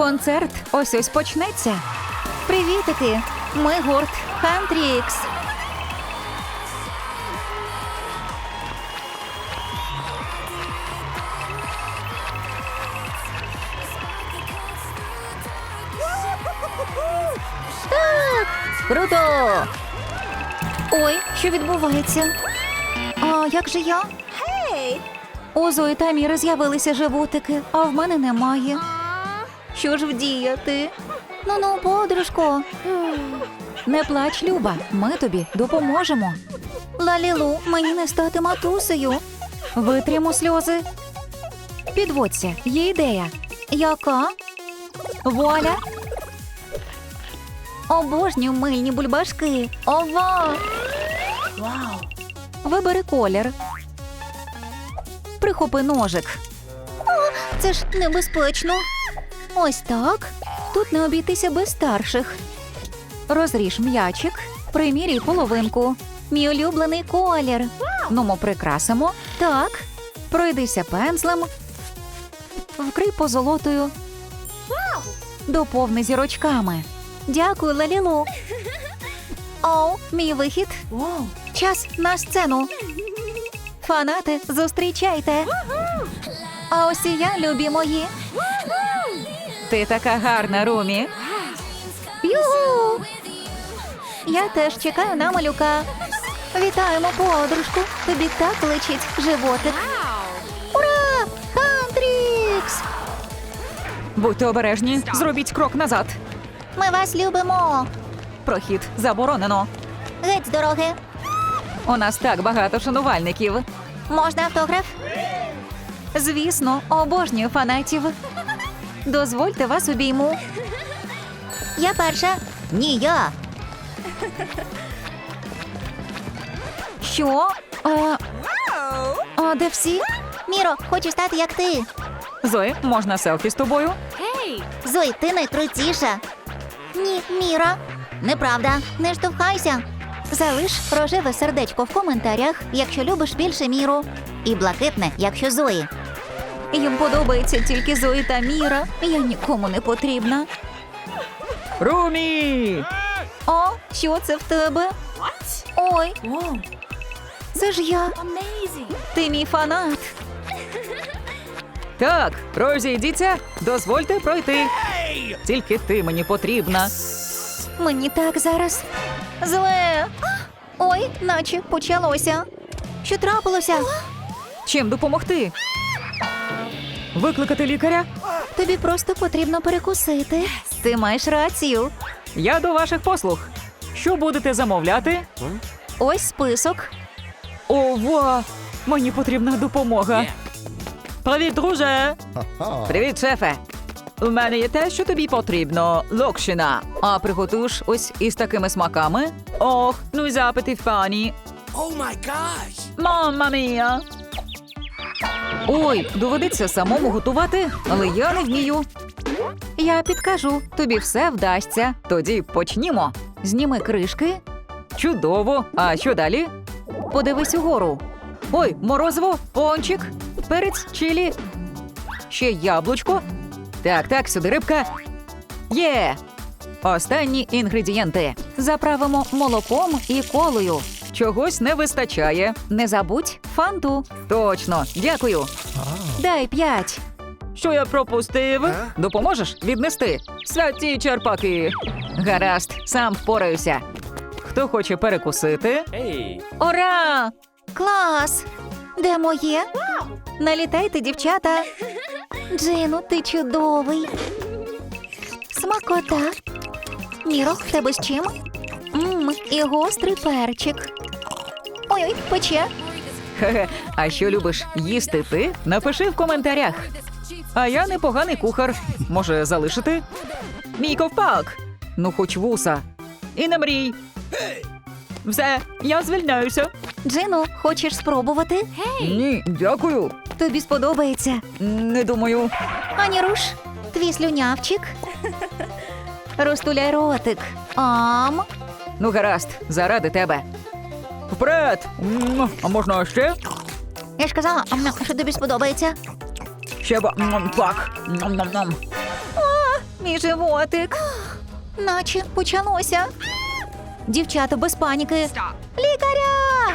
Концерт ось ось почнеться. Привітики! Ми гурт Хантрікс. Так, круто! Ой, що відбувається? А як же я? У Зої та Міри з'явилися животики, а в мене немає. Що ж вдіяти? Ну ну, подружко. Не плач, Люба, ми тобі допоможемо. Лалілу, мені не стати матусею. Витримо сльози. Підводься, є ідея. Яка? Вуаля. Обожнюю мильні бульбашки. Ова! Вау! Вибери колір. Прихопи ножик. О, це ж небезпечно. Ось так. Тут не обійтися без старших. Розріж м'ячик, приміряй половинку. Мій улюблений колір. Ну, ми прикрасимо. Так. Пройдися пензлем. Вкрий позолотою. Доповни зірочками. Дякую, Лалілу. Оу, мій вихід. Час на сцену. Фанати, зустрічайте. А ось і я, любі мої. Ти така гарна, Румі. Юху! Я теж чекаю на малюка. Вітаємо подружку. Тобі так личить животик. Ура! Хантрікс! Будьте обережні, зробіть крок назад. Ми вас любимо. Прохід заборонено. Геть з дороги. У нас так багато шанувальників. Можна автограф? Звісно, обожнюю фанатів. Дозвольте вас обійму. Я перша. Ні, я. Що? А, а де всі? Міро, хочу стати як ти. Зої, можна селфі з тобою? Зой, ти найкрутіша. Ні, Міра. Неправда, не штовхайся. Залиш рожеве сердечко в коментарях, якщо любиш більше міру. І блакитне, якщо Зої. Їм подобається тільки Зої та Міра. Я нікому не потрібна. Румі! О, що це в тебе? Ой, це ж я. Ти мій фанат. Так, розійдіться, дозвольте пройти. Тільки ти мені потрібна. Мені так зараз. Зле. Ой, наче почалося. Що трапилося? Чим допомогти? Викликати лікаря? Тобі просто потрібно перекусити. Ти маєш рацію. Я до ваших послуг. Що будете замовляти? Ось список. Ова! Мені потрібна допомога. Привіт, друже! Привіт, шефе! У мене є те, що тобі потрібно. Локшина. А приготуєш ось із такими смаками? Ох, ну й запити пані. Oh my gosh! Мамма мія! Ой, доведеться самому готувати, але я не вмію. Я підкажу, тобі все вдасться. Тоді почнімо. Зніми кришки, Чудово. А що далі? подивись угору. Ой, морозиво, пончик, перець, чилі. Ще яблучко. Так, так, сюди рибка. Є. Останні інгредієнти. Заправимо молоком і колою. Чогось не вистачає. Не забудь фанту. Точно, дякую. Дай п'ять. Що я пропустив? Допоможеш віднести? Святі черпаки. Гаразд, сам впораюся. Хто хоче перекусити? Ура! Клас! Де моє? Налітайте, дівчата. Джину, ти чудовий. Смакота. Міро, в тебе з чим? Мм, і гострий перчик. Ой-ой, пече. Хе-хе, а що любиш їсти ти? Напиши в коментарях. А я непоганий кухар. Може, залишити? Мій ковпак. Ну, хоч вуса. І не мрій. Все, я звільняюся. Джину, хочеш спробувати? Ні, дякую. Тобі сподобається. Не думаю. Ані руш, твій слюнявчик. Розтуляй ротик. Ам. Ну, гаразд, заради тебе. Вперед! М, А можна ще? Я ж казала, ам, що тобі сподобається. Ще ба. м, Так. Ном-ном-ном. мій животик. Наче почалося. Дівчата без паніки. Лікаря!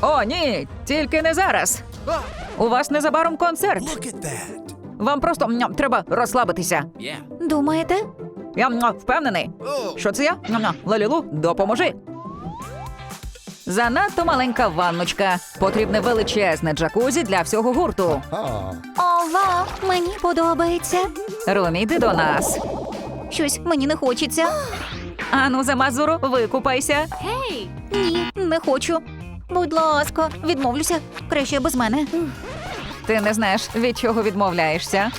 О, ні, тільки не зараз. У вас незабаром концерт. Look at that. Вам просто м, треба розслабитися. Yeah. Думаєте? Я м, впевнений. Що це я? М, Лалілу, допоможи. Занадто маленька ванночка. Потрібне величезне джакузі для всього гурту. Ова, мені подобається. Ромі, йди до нас. Щось мені не хочеться. Ану, за мазуру, викупайся. Ні, не хочу. Будь ласка, відмовлюся. Краще без мене. Ти не знаєш, від чого відмовляєшся.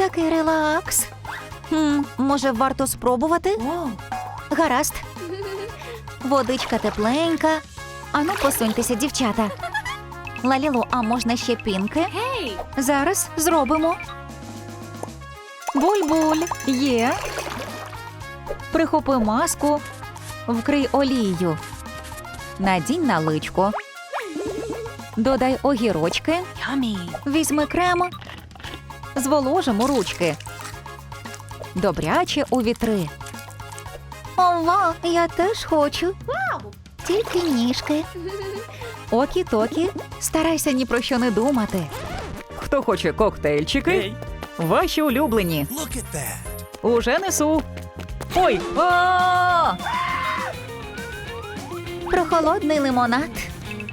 Такий релакс. Може, варто спробувати? Гаразд. Водичка тепленька. Ану, посуньтеся, дівчата. Лалілу, а можна ще пінки? Зараз зробимо. Буль-буль. Є. Прихопи маску. Вкрий олією. Надінь на личко. Додай огірочки. Візьми крем. Зволожимо ручки. Добряче у вітри. Ова, я теж хочу. Тільки ніжки. Окі-токі. Старайся ні про що не думати. Хто хоче коктейльчики? Ваші улюблені. Look at that. Уже несу. Ой, а Прохолодний лимонад.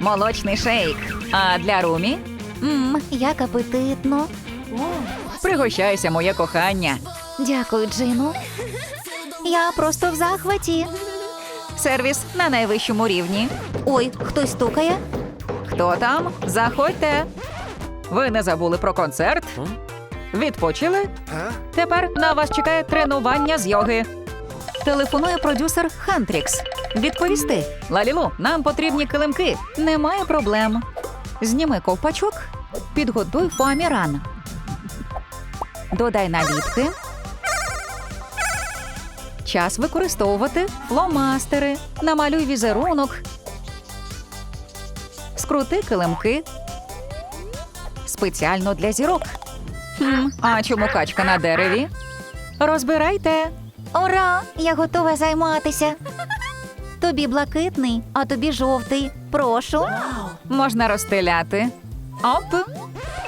молочний шейк. А для Румі Мм, як апетитно. Пригощайся, моє кохання. Дякую, Джину. Я просто в захваті. Сервіс на найвищому рівні. Ой, хтось стукає. Хто там? Заходьте. Ви не забули про концерт? Відпочили? Тепер на вас чекає тренування з йоги. Телефонує продюсер Хантрікс. Відповісти. Лалілу, нам потрібні килимки. Немає проблем. Зніми ковпачок, підготуй фоаміран. Додай наліпки. Час використовувати фломастери. Намалюй візерунок. Скрути килимки. Спеціально для зірок. Хм, а чому качка на дереві? Розбирайте. Ура! Я готова займатися. Тобі блакитний, а тобі жовтий. Прошу. Можна розстеляти. Оп.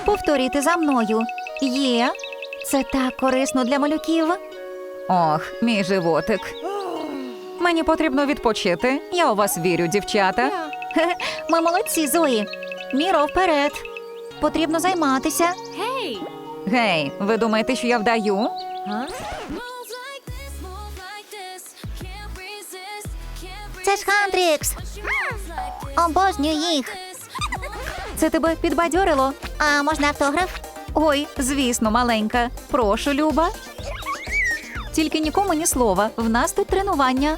Повторюйте за мною. Є. Це так корисно для малюків. Ох, мій животик. Мені потрібно відпочити. Я у вас вірю, дівчата. Ми молодці, Зої. Міро вперед. Потрібно займатися. Гей, ви думаєте, що я вдаю? Це ж Хантрікс. this. Обожнюю їх. Це тебе підбадьорило. А можна автограф? Ой, звісно, маленька. Прошу, Люба. Тільки нікому ні слова. В нас тут тренування.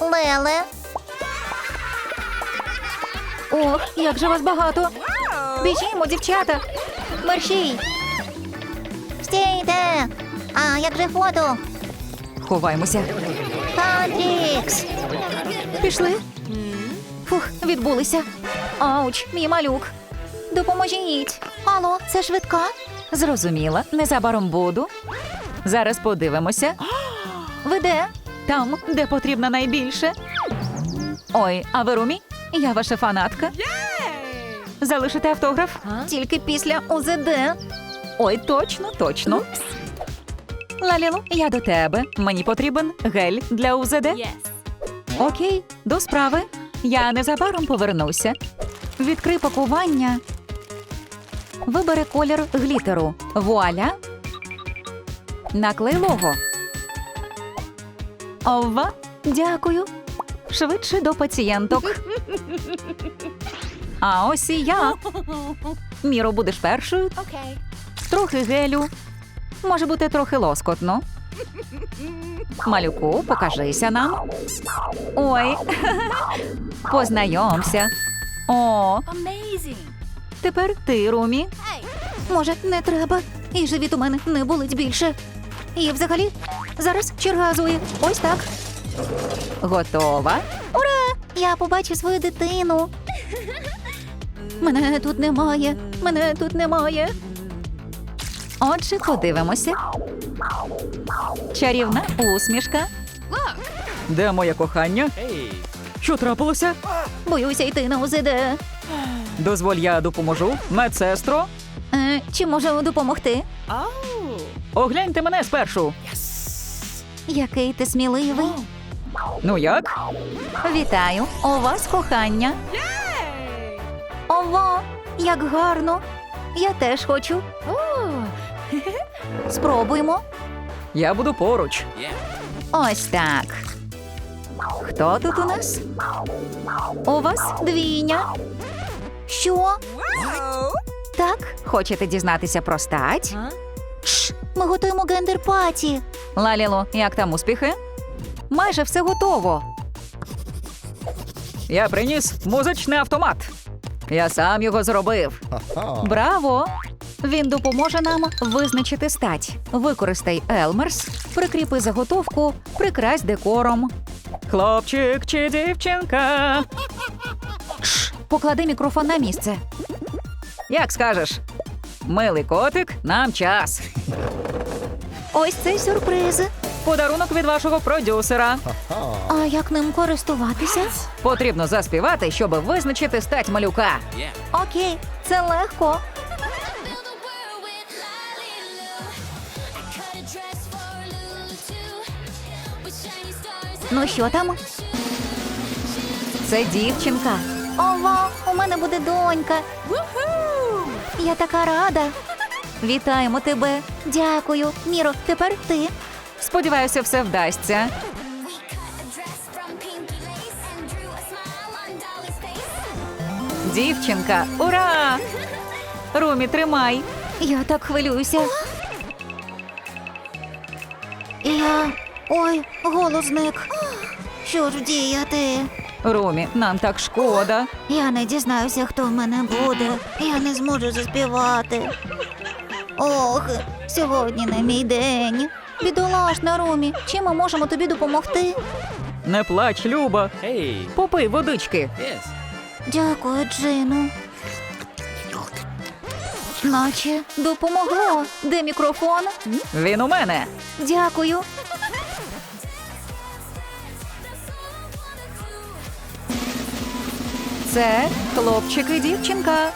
Леле. Ох, як же вас багато. Біжімо, дівчата. Мерщій. Стійте. А як же фото? Ховаймося. Хантрікс. Пішли. Фух, відбулися. Ауч, мій малюк. Допоможіть. Алло, це швидка? Зрозуміла, незабаром буду. Зараз подивимося. Ви де? Там, де потрібно найбільше. Ой, а ви Румі? Я ваша фанатка. Залишите автограф? Тільки після УЗД. Ой, точно, точно. Лалілу, я до тебе. Мені потрібен гель для УЗД. Yes. Окей, до справи. Я незабаром повернуся. Відкрий пакування. Вибери колір глітеру. Вуаля. Наклей лого. Ова, Дякую. швидше до пацієнток. А ось і я. Міро, будеш першою. Okay. Трохи гелю. Може бути трохи лоскотно. Малюку, покажися нам. Ой, познайомся. О, Amazing. Тепер ти, Румі. Може, не треба. І живіт у мене не болить більше. І взагалі, зараз черга Зої. Ось так. Готова? Ура! Я побачу свою дитину. Мене тут немає. Мене тут немає. Отже, подивимося. Чарівна усмішка. Де моє кохання? Що трапилося? Боюся йти на УЗД. Дозволь, я допоможу. Медсестро, Е, чи можу допомогти? огляньте мене спершу. Який ти сміливий. Ну як? Вітаю, у вас кохання. Ова, як гарно. Я теж хочу. Спробуймо. Я буду поруч. Ось так. Хто тут у нас? У вас двійня. Що? Так, хочете дізнатися про стать? Шш, ми готуємо гендер-паті. Лаліло, як там успіхи? Майже все готово. Я приніс музичний автомат. Я сам його зробив. Браво! Він допоможе нам визначити стать. Використай Елмерс, прикріпи заготовку, прикрась декором. Хлопчик чи дівчинка? Поклади мікрофон на місце. Як скажеш? Милий котик, нам час. Ось цей сюрприз. Подарунок від вашого продюсера. А як ним користуватися? Потрібно заспівати, щоб визначити стать малюка. Окей, це легко. Ну що там? Це дівчинка. Ова, у мене буде донька. Я така рада. Вітаємо тебе. Дякую. Міро, тепер ти. Сподіваюся, все вдасться. Дівчинка, ура! Румі, тримай. Я так хвилююся. Я. Ой, голос зник. Що ж діяти? Румі, нам так шкода. Я не дізнаюся, хто в мене буде. Я не зможу заспівати. Ох, сьогодні не мій день. Бідолашна Румі, чим ми можемо тобі допомогти? Не плач, Люба. Hey. Попий водички. Yes. Дякую, Джину. Наче допомогло. Де мікрофон? Він у мене. Дякую. Це хлопчик і дівчинка.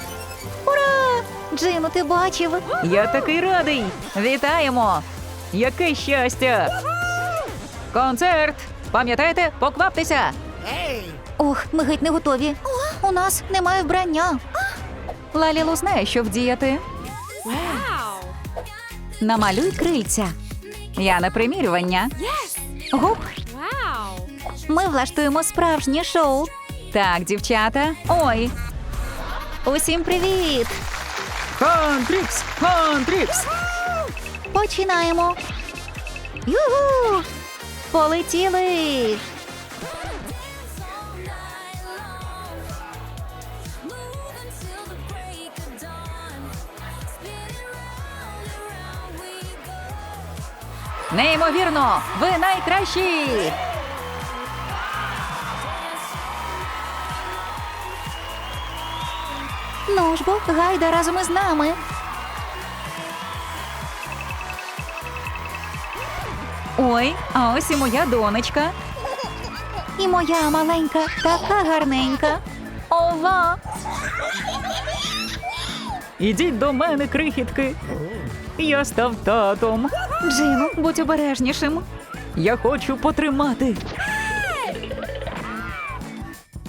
Ура! Джину, ти бачив? Я такий радий. Вітаємо! Яке щастя! Концерт! Пам'ятаєте, покваптеся! Ох, ми геть не готові. У нас немає вбрання. Лалілу знає, що вдіяти. Намалюй крильця. Я на примірювання. Гуп. Ми влаштуємо справжнє шоу. Так, дівчата. Ой, Усім привіт! Хантрікс! Хантрікс! Починаємо. Югу! Полетіли! all night long. Ну ж бо, гайда разом із нами. Ой, а ось і моя донечка. І моя маленька, така гарненька. Ова! Ідіть до мене, крихітки. Я став татом. Джину, будь обережнішим. Я хочу потримати.